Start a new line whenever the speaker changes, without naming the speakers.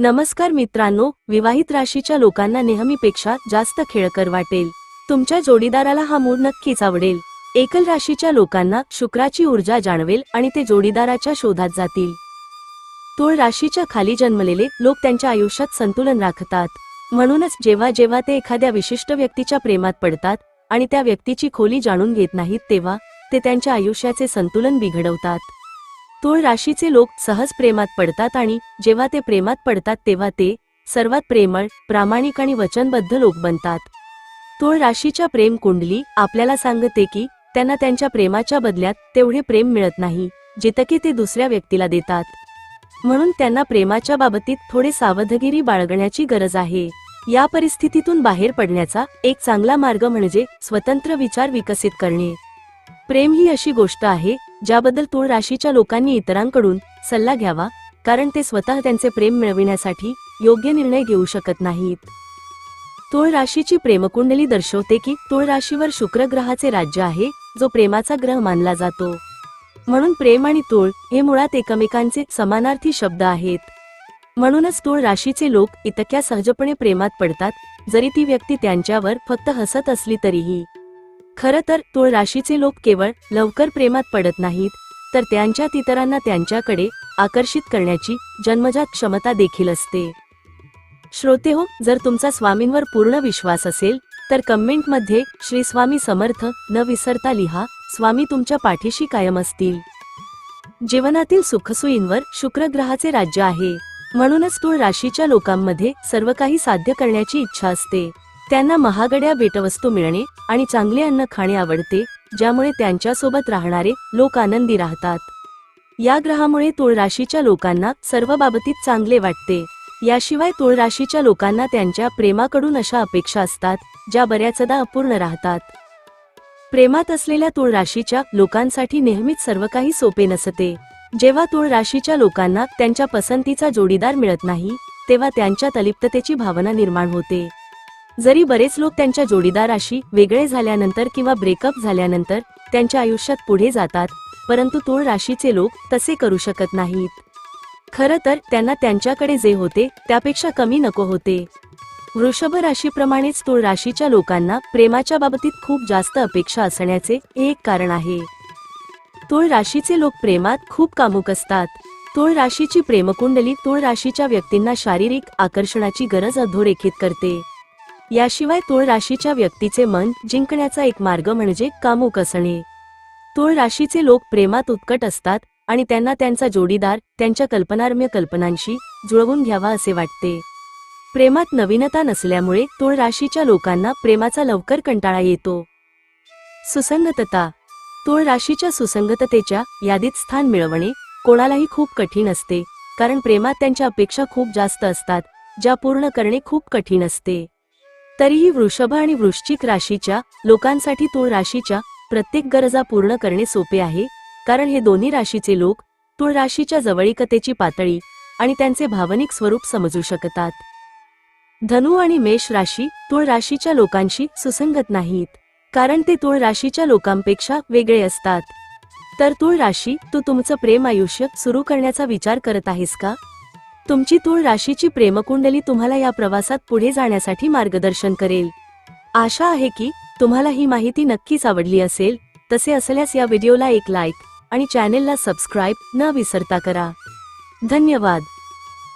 नमस्कार मित्रांनो विवाहित राशीच्या लोकांना नेहमीपेक्षा जास्त खेळकर वाटेल. तुमच्या जोडीदाराला हा मूड नक्कीच आवडेल. एकल राशीच्या लोकांना शुक्राची ऊर्जा जाणवेल आणि ते जोडीदाराच्या शोधात जातील. तूळ राशीच्या खाली जन्मलेले लोक त्यांच्या आयुष्यात संतुलन राखतात. म्हणूनच जेव्हा जेव्हा ते एखाद्या विशिष्ट व्यक्तीच्या प्रेमात पडतात आणि त्या व्यक्तीची खोली जाणून घेत नाहीत तेव्हा ते त्यांच्या आयुष्याचे संतुलन बिघडवतात. तूळ राशीचे लोक सहज प्रेमात पडतात आणि जेव्हा ते प्रेमात पडतात तेव्हा ते सर्वात प्रेमळ प्रामाणिक आणि वचनबद्ध लोक बनतात. तूळ राशीच्या प्रेम कुंडली आपल्याला सांगते की त्यांना त्यांच्या प्रेमाच्या बदल्यात तेवढे प्रेम मिळत नाही जितके ते दुसऱ्या व्यक्तीला देतात. म्हणून त्यांना प्रेमाच्या बाबतीत थोडे सावधगिरी बाळगण्याची गरज आहे. या परिस्थितीतून बाहेर पडण्याचा एक चांगला मार्ग म्हणजे स्वतंत्र विचार विकसित करणे. प्रेम ही अशी गोष्ट आहे ज्याबद्दल तूळ राशीच्या लोकांनी इतरांकडून सल्ला घ्यावा कारण ते स्वतः त्यांचे प्रेम मिळविण्यासाठी योग्य निर्णय घेऊ शकत नाहीत. तुळ राशीची प्रेमकुंडली दर्शवते की तुळ राशीवर शुक्र ग्रहाचे राज्य आहे जो प्रेमाचा ग्रह मानला जातो. म्हणून प्रेम आणि तुळ हे मुळात एकमेकांचे समानार्थी शब्द आहेत. म्हणूनच तुळ राशीचे लोक इतक्या सहजपणे प्रेमात पडतात जरी ती व्यक्ती त्यांच्यावर फक्त हसत असली तरीही. खरं तर तुळ राशीचे लोक केवळ लवकर प्रेमात पडत नाहीत तर त्यांच्यात इतरांना त्यांच्याकडे आकर्षित करण्याची जन्मजात क्षमता देखील असते. श्रोते हो जर तुमचा स्वामींवर पूर्ण विश्वास असेल तर कमेंटमध्ये श्री स्वामी समर्थ न विसरता लिहा स्वामी तुमच्या पाठीशी कायम असतील. जीवनातील सुखसुईंवर शुक्र ग्रहाचे राज्य आहे म्हणूनच तूळ राशीच्या लोकांमध्ये सर्व काही साध्य करण्याची इच्छा असते. त्यांना महागड्या भेटवस्तू मिळणे आणि चांगले अन्न खाणे आवडते ज्यामुळे त्यांच्यासोबत राहणारे लोक आनंदी राहतात. या ग्रहामुळे तुळराशीच्या लोकांना सर्व बाबतीत चांगले वाटते. याशिवाय तुळराशीच्या लोकांना त्यांच्या प्रेमाकडून अशा अपेक्षा असतात ज्या बऱ्याचदा अपूर्ण राहतात. प्रेमात असलेल्या तुळराशीच्या लोकांसाठी नेहमीच सर्व काही सोपे नसते. जेव्हा तुळराशीच्या लोकांना त्यांच्या पसंतीचा जोडीदार मिळत नाही तेव्हा त्यांच्या अलिप्ततेची भावना निर्माण होते. जरी बरेच लोक त्यांच्या जोडीदाराशी वेगळे झाल्यानंतर किंवा ब्रेकअप झाल्यानंतर त्यांच्या आयुष्यात पुढे जातात परंतु तूळ राशीचे लोक तसे करू शकत नाहीत. खरं तर त्यांना त्यांच्याकडे जे होते त्यापेक्षा कमी नको होते. वृषभ राशीप्रमाणेच तूळ राशीच्या लोकांना प्रेमाच्या बाबतीत खूप जास्त अपेक्षा असण्याचे हे एक कारण आहे. तूळ राशीचे लोक प्रेमात खूप कामुक असतात. तूळ राशीची प्रेमकुंडली तूळ राशीच्या व्यक्तींना शारीरिक आकर्षणाची गरज अधोरेखित करते. याशिवाय तुळ राशीच्या व्यक्तीचे मन जिंकण्याचा एक मार्ग म्हणजे कामुक असणे. तुळ राशीचे लोक प्रेमात उत्कट असतात आणि त्यांना त्यांचा जोडीदार त्यांच्या कल्पनारम्य कल्पनांशी जुळवून घ्यावा असे वाटते. प्रेमात नवीनता नसल्यामुळे तुळ राशीच्या लोकांना प्रेमाचा लवकर कंटाळा येतो. सुसंगतता. तुळ राशीच्या सुसंगततेच्या यादीत स्थान मिळवणे कोणालाही खूप कठीण असते कारण प्रेमात त्यांच्या अपेक्षा खूप जास्त असतात ज्या पूर्ण करणे खूप कठीण असते. तरीही वृषभ आणि वृश्चिक राशीच्या लोकांसाठी तुळ राशीच्या प्रत्येक गरजा पूर्ण करणे सोपे आहे कारण हे दोन्ही राशीचे लोक तुळ राशीच्या जवळिकतेची पातळी आणि त्यांचे भावनिक स्वरूप समजू शकतात. धनु आणि मेष राशी तुळ राशीच्या लोकांशी सुसंगत नाहीत कारण ते तुळ राशीच्या लोकांपेक्षा वेगळे असतात. तर तुळ राशी तू तुमचं प्रेम आयुष्य सुरू करण्याचा विचार करत आहेस का? तुमची तूळ राशीची प्रेमकुंडली तुम्हाला या प्रवासात पुढे जाण्यासाठी मार्गदर्शन करेल. आशा आहे की तुम्हाला ही माहिती नक्कीच आवडली असेल. तसे असल्यास या व्हिडिओला एक लाईक आणि चॅनेलला सबस्क्राईब न विसरता करा. धन्यवाद.